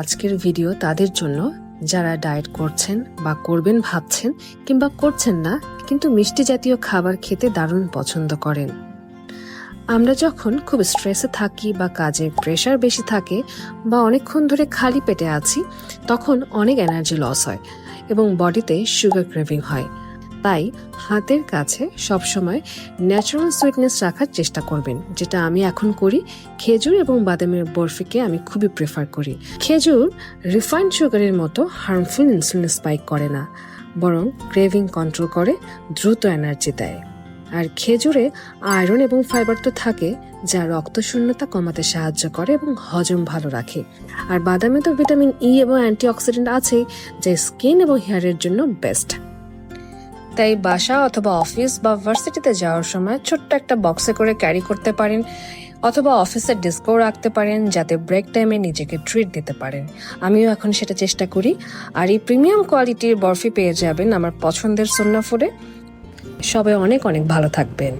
আজকের ভিডিও তাদের জন্য যারা ডায়েট করছেন বা করবেন ভাবছেন কিংবা করছেন না, কিন্তু মিষ্টি জাতীয় খাবার খেতে দারুণ পছন্দ করেন। আমরা যখন খুব স্ট্রেসে থাকি বা কাজের প্রেশার বেশি থাকে বা অনেকক্ষণ ধরে খালি পেটে আছি, তখন অনেক এনার্জি লস হয় এবং বডিতে সুগার ক্রেভিং হয়। তাই হাতের কাছে সবসময় ন্যাচারাল সুইটনেস রাখার চেষ্টা করবেন, যেটা আমি এখন করি। খেজুর এবং বাদামের বরফিকে আমি খুবই প্রেফার করি। খেজুর রিফাইন্ড সুগারের মতো হার্মফুল ইনসুলিন স্পাইক করে না, বরং ক্রেভিং কন্ট্রোল করে, দ্রুত এনার্জি দেয়। আর খেজুরে আয়রন এবং ফাইবার তো থাকে, যা রক্ত শূন্যতা কমাতে সাহায্য করে এবং হজম ভালো রাখে। আর বাদামে তো ভিটামিন ই এবং অ্যান্টিঅক্সিডেন্ট আছেই, যা স্কিন এবং হেয়ারের জন্য বেস্ট তাই বাসা অথবা অফিস বা ভার্সিটিতে যাওয়ার সময় ছোট্ট একটা বক্সে করে ক্যারি করতে পারেন, অথবা অফিসের ডিস্কও রাখতে পারেন যাতে ব্রেক টাইমে নিজেকে ট্রিট দিতে পারেন। আমিও এখন সেটা চেষ্টা করি। আর এই প্রিমিয়াম কোয়ালিটির বরফি পেয়ে যাবেন আমার পছন্দের সন্না ফুডে সবাই অনেক অনেক ভালো থাকবেন।